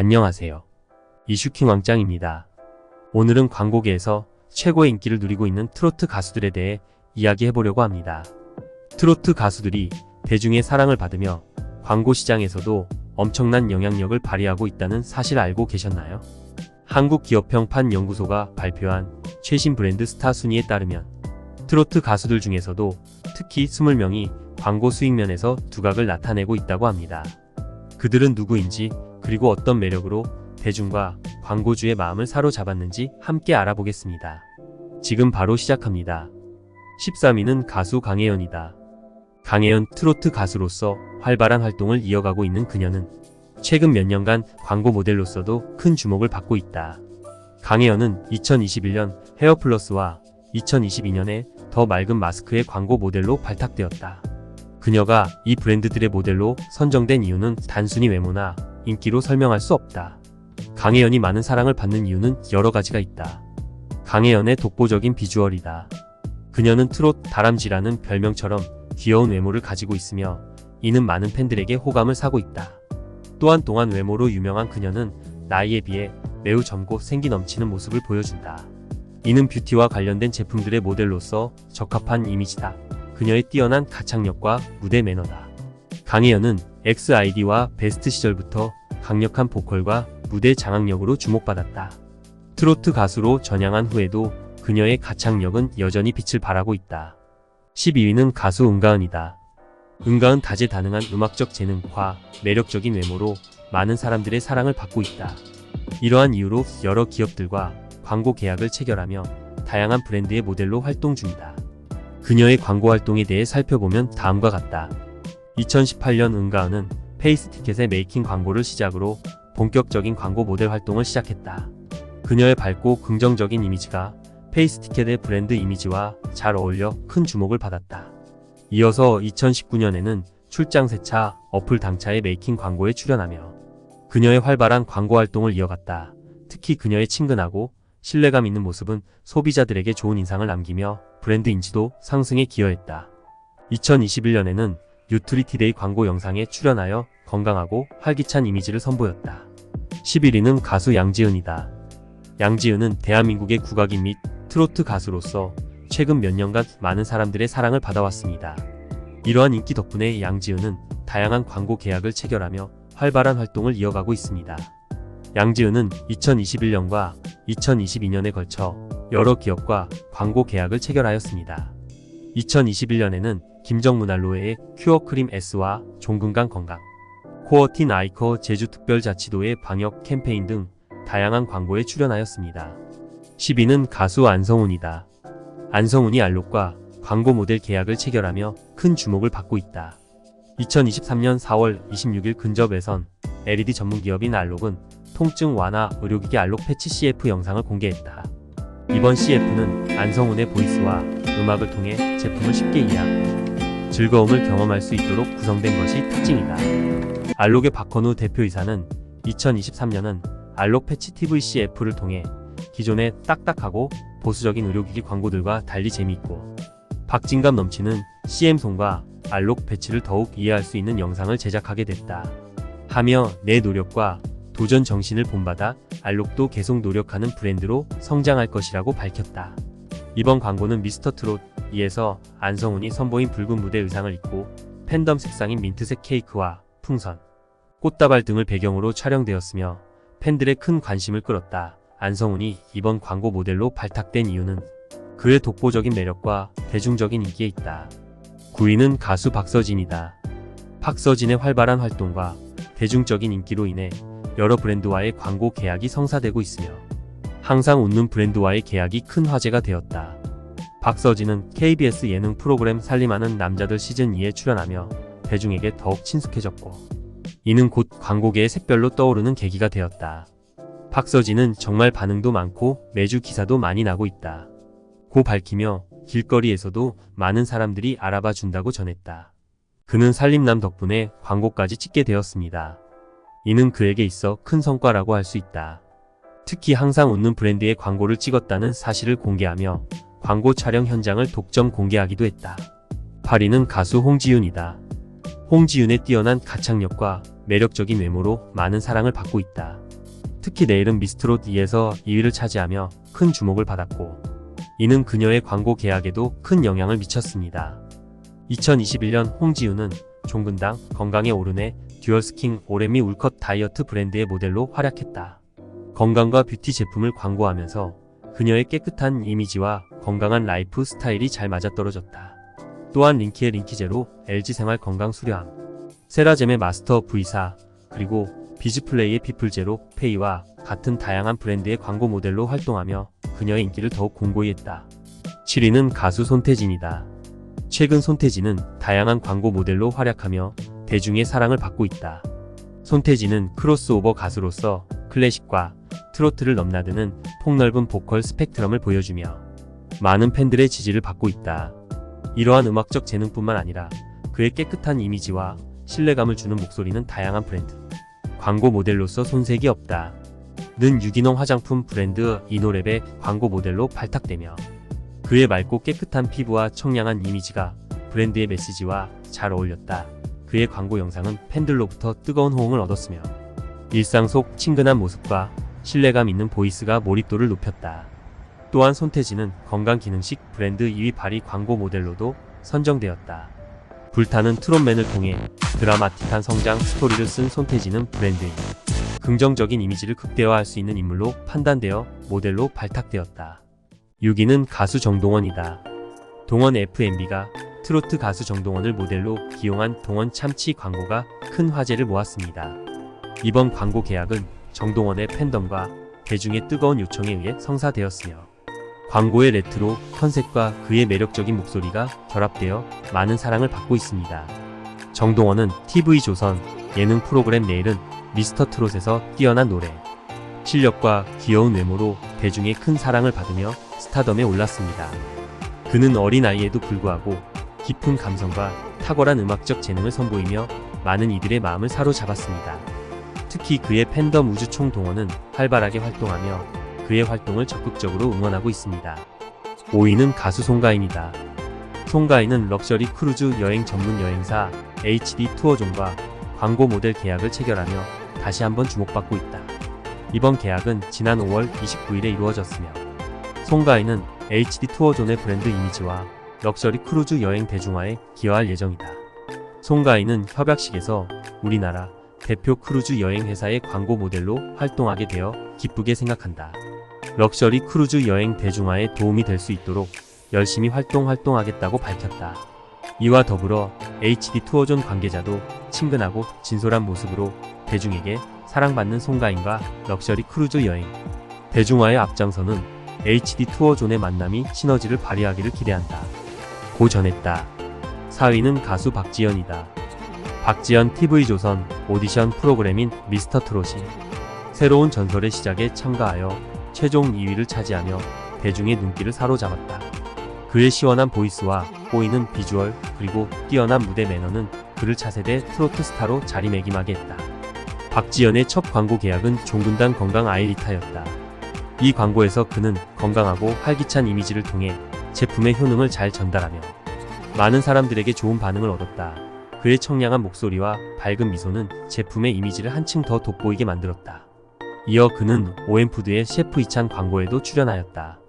안녕하세요. 이슈킹 왕짱입니다. 오늘은 광고계에서 최고의 인기를 누리고 있는 트로트 가수들에 대해 이야기해보려고 합니다. 트로트 가수들이 대중의 사랑을 받으며 광고 시장에서도 엄청난 영향력을 발휘하고 있다는 사실 알고 계셨나요? 한국기업평판 연구소가 발표한 최신 브랜드 스타 순위에 따르면 트로트 가수들 중에서도 특히 20명이 광고 수익면에서 두각을 나타내고 있다고 합니다. 그들은 누구인지 그리고 어떤 매력으로 대중과 광고주의 마음을 사로잡았는지 함께 알아보겠습니다. 지금 바로 시작합니다. 13위는 가수 강혜연이다. 강혜연 트로트 가수로서 활발한 활동을 이어가고 있는 그녀는 최근 몇 년간 광고 모델로서도 큰 주목을 받고 있다. 강혜연은 2021년 헤어플러스와 2022년에 더 맑은 마스크의 광고 모델로 발탁되었다. 그녀가 이 브랜드들의 모델로 선정된 이유는 단순히 외모나 인기로 설명할 수 없다. 강혜연이 많은 사랑을 받는 이유는 여러 가지가 있다. 강혜연의 독보적인 비주얼이다. 그녀는 트롯 다람쥐라는 별명처럼 귀여운 외모를 가지고 있으며 이는 많은 팬들에게 호감을 사고 있다. 또한 동안 외모로 유명한 그녀는 나이에 비해 매우 젊고 생기 넘치는 모습을 보여준다. 이는 뷰티와 관련된 제품들의 모델로서 적합한 이미지다. 그녀의 뛰어난 가창력과 무대 매너다. 강혜연은 XID와 베스트 시절부터 강력한 보컬과 무대 장악력으로 주목받았다. 트로트 가수로 전향한 후에도 그녀의 가창력은 여전히 빛을 발하고 있다. 12위는 가수 은가은이다. 은가은 다재다능한 음악적 재능과 매력적인 외모로 많은 사람들의 사랑을 받고 있다. 이러한 이유로 여러 기업들과 광고 계약을 체결하며 다양한 브랜드의 모델로 활동 중이다. 그녀의 광고 활동에 대해 살펴보면 다음과 같다. 2018년 은가은은 페이스티켓의 메이킹 광고를 시작으로 본격적인 광고 모델 활동을 시작했다. 그녀의 밝고 긍정적인 이미지가 페이스티켓의 브랜드 이미지와 잘 어울려 큰 주목을 받았다. 이어서 2019년에는 출장 세차 어플 당차의 메이킹 광고에 출연하며 그녀의 활발한 광고 활동을 이어갔다. 특히 그녀의 친근하고 신뢰감 있는 모습은 소비자들에게 좋은 인상을 남기며 브랜드 인지도 상승에 기여했다. 2021년에는 뉴트리티데이 광고 영상에 출연하여 건강하고 활기찬 이미지를 선보였다. 11위는 가수 양지은이다. 양지은은 대한민국의 국악인 및 트로트 가수로서 최근 몇 년간 많은 사람들의 사랑을 받아왔습니다. 이러한 인기 덕분에 양지은은 다양한 광고 계약을 체결하며 활발한 활동을 이어가고 있습니다. 양지은은 2021년과 2022년에 걸쳐 여러 기업과 광고 계약을 체결하였습니다. 2021년에는 김정문 알로에의 큐어크림 S와 종근강 건강, 코어틴 아이커 제주특별자치도의 방역 캠페인 등 다양한 광고에 출연하였습니다. 10위는 가수 안성훈이다. 안성훈이 알록과 광고 모델 계약을 체결하며 큰 주목을 받고 있다. 2023년 4월 26일 근접에선 LED 전문 기업인 알록은 통증 완화 의료기기 알록 패치 CF 영상을 공개했다. 이번 CF는 안성훈의 보이스와 음악을 통해 제품을 쉽게 이해하고 즐거움을 경험할 수 있도록 구성된 것이 특징이다. 알록의 박헌우 대표이사는 2023년은 알록 패치 TV CF를 통해 기존의 딱딱하고 보수적인 의료기기 광고들과 달리 재미있고 박진감 넘치는 CM송과 알록 배치를 더욱 이해할 수 있는 영상을 제작하게 됐다. 하며 내 노력과 도전 정신을 본받아 알록도 계속 노력하는 브랜드로 성장할 것이라고 밝혔다. 이번 광고는 미스터 트롯 2에서 안성훈이 선보인 붉은 무대 의상을 입고 팬덤 색상인 민트색 케이크와 풍선, 꽃다발 등을 배경으로 촬영되었으며 팬들의 큰 관심을 끌었다. 안성훈이 이번 광고 모델로 발탁된 이유는 그의 독보적인 매력과 대중적인 인기에 있다. 9위는 가수 박서진이다. 박서진의 활발한 활동과 대중적인 인기로 인해 여러 브랜드와의 광고 계약이 성사되고 있으며 항상 웃는 브랜드와의 계약이 큰 화제가 되었다. 박서진은 KBS 예능 프로그램 살림하는 남자들 시즌2에 출연하며 대중에게 더욱 친숙해졌고 이는 곧 광고계의 샛별로 떠오르는 계기가 되었다. 박서진은 정말 반응도 많고 매주 기사도 많이 나고 있다. 고 밝히며 길거리에서도 많은 사람들이 알아봐 준다고 전했다. 그는 살림남 덕분에 광고까지 찍게 되었습니다. 이는 그에게 있어 큰 성과라고 할 수 있다. 특히 항상 웃는 브랜드의 광고를 찍었다는 사실을 공개하며 광고 촬영 현장을 독점 공개하기도 했다. 8위는 가수 홍지윤이다. 홍지윤의 뛰어난 가창력과 매력적인 외모로 많은 사랑을 받고 있다. 특히 내일은 미스트롯 2에서 2위를 차지하며 큰 주목을 받았고 이는 그녀의 광고 계약에도 큰 영향을 미쳤습니다. 2021년 홍지우는 종근당 건강에 오르네 듀얼스킹 오레미 울컷 다이어트 브랜드의 모델로 활약했다. 건강과 뷰티 제품을 광고하면서 그녀의 깨끗한 이미지와 건강한 라이프 스타일이 잘 맞아떨어졌다. 또한 링키의 링키제로 LG생활 건강 수료함, 세라젬의 마스터 V4, 그리고 비즈플레이의 피플제로 페이와 같은 다양한 브랜드의 광고 모델로 활동하며 그녀의 인기를 더욱 공고히 했다. 7위는 가수 손태진이다. 최근 손태진은 다양한 광고 모델로 활약하며 대중의 사랑을 받고 있다. 손태진은 크로스오버 가수로서 클래식과 트로트를 넘나드는 폭넓은 보컬 스펙트럼을 보여주며 많은 팬들의 지지를 받고 있다. 이러한 음악적 재능뿐만 아니라 그의 깨끗한 이미지와 신뢰감을 주는 목소리는 다양한 브랜드, 광고 모델로서 손색이 없다. 는 유기농 화장품 브랜드 이노랩의 광고 모델로 발탁되며 그의 맑고 깨끗한 피부와 청량한 이미지가 브랜드의 메시지와 잘 어울렸다. 그의 광고 영상은 팬들로부터 뜨거운 호응을 얻었으며 일상 속 친근한 모습과 신뢰감 있는 보이스가 몰입도를 높였다. 또한 손태진은 건강기능식 브랜드 2위 발이 광고 모델로도 선정되었다. 불타는 트롯맨을 통해 드라마틱한 성장 스토리를 쓴 손태진은 브랜드의 긍정적인 이미지를 극대화할 수 있는 인물로 판단되어 모델로 발탁되었다. 6위는 가수 정동원이다. 동원 FMB가 트로트 가수 정동원을 모델로 기용한 동원 참치 광고가 큰 화제를 모았습니다. 이번 광고 계약은 정동원의 팬덤과 대중의 뜨거운 요청에 의해 성사되었으며 광고의 레트로 컨셉과 그의 매력적인 목소리가 결합되어 많은 사랑을 받고 있습니다. 정동원은 TV조선 예능 프로그램 내일은 미스터 트롯에서 뛰어난 노래, 실력과 귀여운 외모로 대중의 큰 사랑을 받으며 스타덤에 올랐습니다. 그는 어린 나이에도 불구하고 깊은 감성과 탁월한 음악적 재능을 선보이며 많은 이들의 마음을 사로잡았습니다. 특히 그의 팬덤 우주총 동원은 활발하게 활동하며 그의 활동을 적극적으로 응원하고 있습니다. 5위는 가수 송가인이다. 송가인은 럭셔리 크루즈 여행 전문 여행사 HD 투어존과 광고 모델 계약을 체결하며 다시 한번 주목받고 있다. 이번 계약은 지난 5월 29일에 이루어졌으며 송가인은 HD 투어존의 브랜드 이미지와 럭셔리 크루즈 여행 대중화에 기여할 예정이다. 송가인은 협약식에서 우리나라 대표 크루즈 여행 회사의 광고 모델로 활동하게 되어 기쁘게 생각한다. 럭셔리 크루즈 여행 대중화에 도움이 될 수 있도록 열심히 활동 활동하겠다고 밝혔다. 이와 더불어 HD 투어존 관계자도 친근하고 진솔한 모습으로 대중에게 사랑받는 송가인과 럭셔리 크루즈 여행 대중화의 앞장서는 HD 투어존의 만남이 시너지를 발휘하기를 기대한다. 고 전했다. 4위는 가수 박지연이다. 박지연 TV조선 오디션 프로그램인 미스터 트롯이 새로운 전설의 시작에 참가하여 최종 2위를 차지하며 대중의 눈길을 사로잡았다. 그의 시원한 보이스와 보이는 비주얼 그리고 뛰어난 무대 매너는 그를 차세대 트로트 스타로 자리매김하게 했다. 박지연의 첫 광고 계약은 종군당 건강 아이리타였다. 이 광고에서 그는 건강하고 활기찬 이미지를 통해 제품의 효능을 잘 전달하며 많은 사람들에게 좋은 반응을 얻었다. 그의 청량한 목소리와 밝은 미소는 제품의 이미지를 한층 더 돋보이게 만들었다. 이어 그는 오엠푸드의 셰프 이찬 광고에도 출연하였다.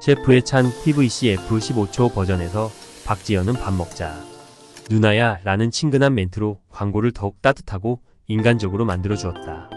셰프의 찬 TVC F15초 버전에서 박지연은 밥 먹자. 누나야 라는 친근한 멘트로 광고를 더욱 따뜻하고 인간적으로 만들어 주었다.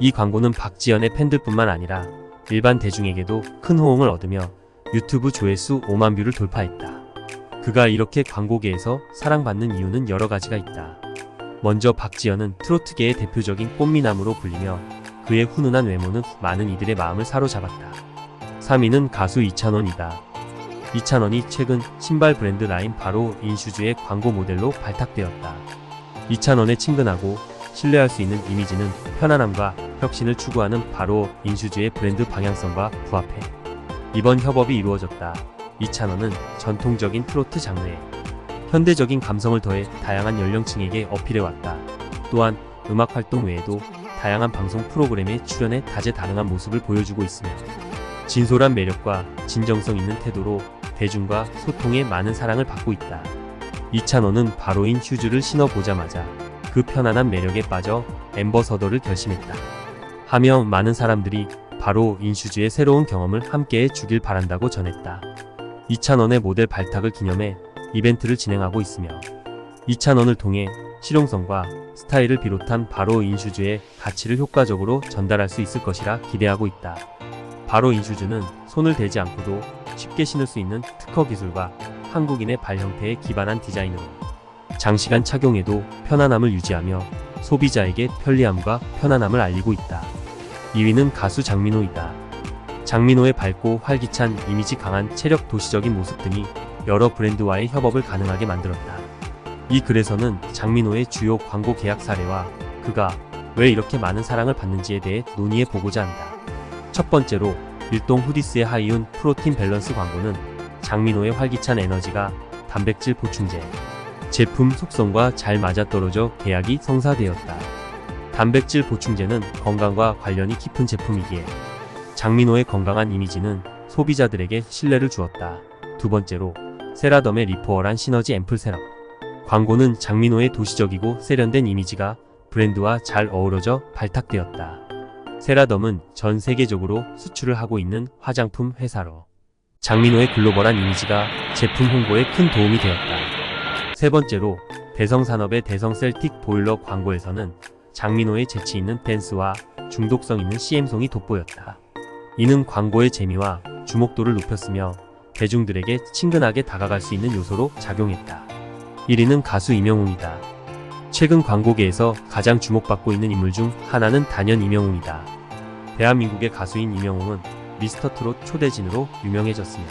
이 광고는 박지연의 팬들뿐만 아니라 일반 대중에게도 큰 호응을 얻으며 유튜브 조회수 5만 뷰를 돌파했다. 그가 이렇게 광고계에서 사랑받는 이유는 여러 가지가 있다. 먼저 박지연은 트로트계의 대표적인 꽃미남으로 불리며 그의 훈훈한 외모는 많은 이들의 마음을 사로잡았다. 3위는 가수 이찬원이다. 이찬원이 최근 신발 브랜드 라인 바로 인슈즈의 광고 모델로 발탁되었다. 이찬원의 친근하고 신뢰할 수 있는 이미지는 편안함과 혁신을 추구하는 바로 인슈즈의 브랜드 방향성과 부합해 이번 협업이 이루어졌다. 이찬원은 전통적인 트로트 장르에 현대적인 감성을 더해 다양한 연령층에게 어필해왔다. 또한 음악 활동 외에도 다양한 방송 프로그램에 출연해 다재다능한 모습을 보여주고 있으며 진솔한 매력과 진정성 있는 태도로 대중과 소통에 많은 사랑을 받고 있다. 이찬원은 바로인 휴즈를 신어보자마자 그 편안한 매력에 빠져 엠버서더를 결심했다. 하며 많은 사람들이 바로 인슈즈의 새로운 경험을 함께 해 주길 바란다고 전했다. 2,000원의 모델 발탁을 기념해 이벤트를 진행하고 있으며 2,000원을 통해 실용성과 스타일을 비롯한 바로 인슈즈의 가치를 효과적으로 전달할 수 있을 것이라 기대하고 있다. 바로 인슈즈는 손을 대지 않고도 쉽게 신을 수 있는 특허 기술과 한국인의 발 형태에 기반한 디자인으로 장시간 착용에도 편안함을 유지하며 소비자에게 편리함과 편안함을 알리고 있다. 2위는 가수 장민호이다. 장민호의 밝고 활기찬 이미지 강한 체력 도시적인 모습 등이 여러 브랜드와의 협업을 가능하게 만들었다. 이 글에서는 장민호의 주요 광고 계약 사례와 그가 왜 이렇게 많은 사랑을 받는지에 대해 논의해 보고자 한다. 첫 번째로 일동 후디스의 하이운 프로틴 밸런스 광고는 장민호의 활기찬 에너지가 단백질 보충제, 제품 속성과 잘 맞아떨어져 계약이 성사되었다. 단백질 보충제는 건강과 관련이 깊은 제품이기에 장민호의 건강한 이미지는 소비자들에게 신뢰를 주었다. 두 번째로 세라덤의 리포어란 시너지 앰플 세럼. 광고는 장민호의 도시적이고 세련된 이미지가 브랜드와 잘 어우러져 발탁되었다. 세라덤은 전 세계적으로 수출을 하고 있는 화장품 회사로 장민호의 글로벌한 이미지가 제품 홍보에 큰 도움이 되었다. 세 번째로 대성산업의 대성 셀틱 보일러 광고에서는 장민호의 재치 있는 댄스와 중독성 있는 CM송이 돋보였다. 이는 광고의 재미와 주목도를 높였으며 대중들에게 친근하게 다가갈 수 있는 요소로 작용했다. 1위는 가수 이명웅이다. 최근 광고계에서 가장 주목받고 있는 인물 중 하나는 단연 이명웅이다. 대한민국의 가수인 이명웅은 미스터 트롯 초대진으로 유명해졌으며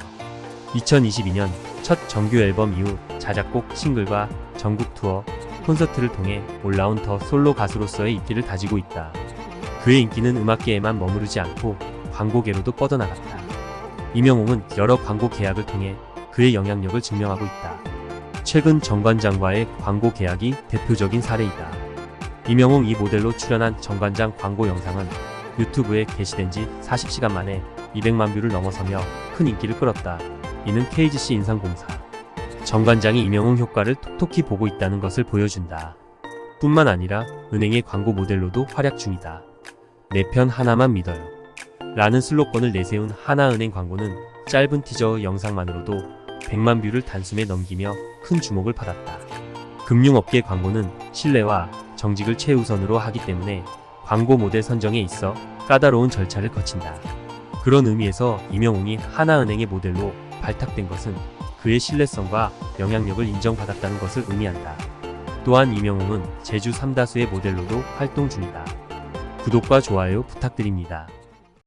2022년 첫 정규 앨범 이후 자작곡 싱글과 전국 투어, 콘서트를 통해 올라온 더 솔로 가수로서의 인기를 다지고 있다. 그의 인기는 음악계에만 머무르지 않고 광고계로도 뻗어나갔다. 이명웅은 여러 광고 계약을 통해 그의 영향력을 증명하고 있다. 최근 정관장과의 광고 계약이 대표적인 사례이다. 이명웅 이 모델로 출연한 정관장 광고 영상은 유튜브에 게시된 지 40시간 만에 200만 뷰를 넘어서며 큰 인기를 끌었다. 이는 KGC 인상공사. 정관장이 이명웅 효과를 톡톡히 보고 있다는 것을 보여준다. 뿐만 아니라 은행의 광고 모델로도 활약 중이다. 내 편 하나만 믿어요. 라는 슬로건을 내세운 하나은행 광고는 짧은 티저 영상만으로도 100만 뷰를 단숨에 넘기며 큰 주목을 받았다. 금융업계 광고는 신뢰와 정직을 최우선으로 하기 때문에 광고 모델 선정에 있어 까다로운 절차를 거친다. 그런 의미에서 이명웅이 하나은행의 모델로 발탁된 것은 그의 신뢰성과 영향력을 인정받았다는 것을 의미한다. 또한 이명웅은 제주 삼다수의 모델로도 활동 중이다. 구독과 좋아요 부탁드립니다.